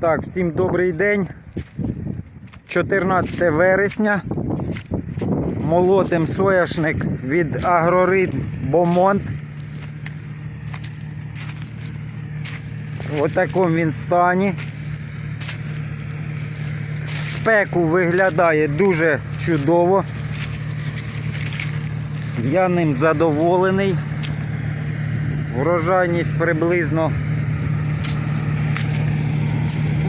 Так, всім добрий день. 14 вересня. Молотим сояшник від Агроритм Бомонт. В такому він стані. В спеку виглядає дуже чудово. Я ним задоволений. Врожайність приблизно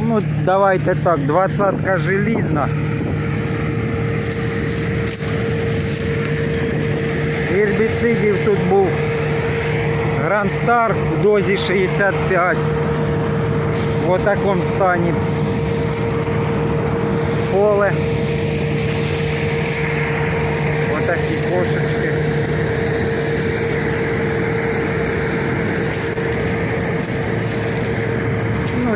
Ну, давайте так, двадцатка желізна. З гербіцидів тут був Grand Star в дозі 65. В такому стані поле.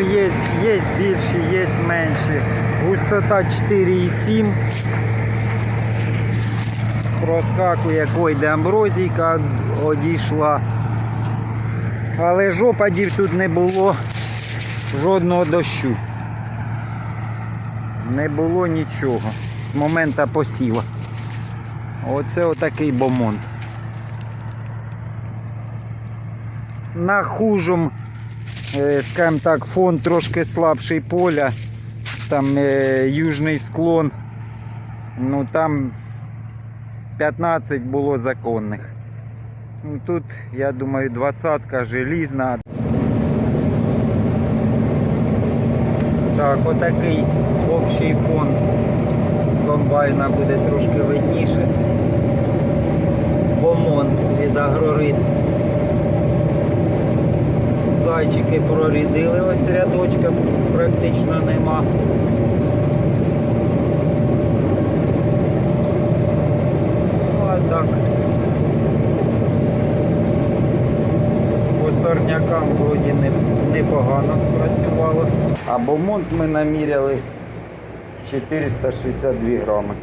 Є, є більші, є менші. Густота 4,7. Проскакує койде амброзійка одійшла. Але жопадів тут не було жодного дощу. Не було нічого з моменту посіва. Оце отакий бомонт. На хужому скажімо так, фон трошки слабший поля, там е, южний склон, ну там 15 було законних. Ну, тут, я думаю, двадцатка желізна. Так, отакий общий фон з комбайна буде трошки видніше. Бомон від агроритм. Зайчики прорідили, ось рядочка практично нема. Ну, а так. По сорнякам вроді не, непогано спрацювало. А бомонт ми наміряли 462 грами.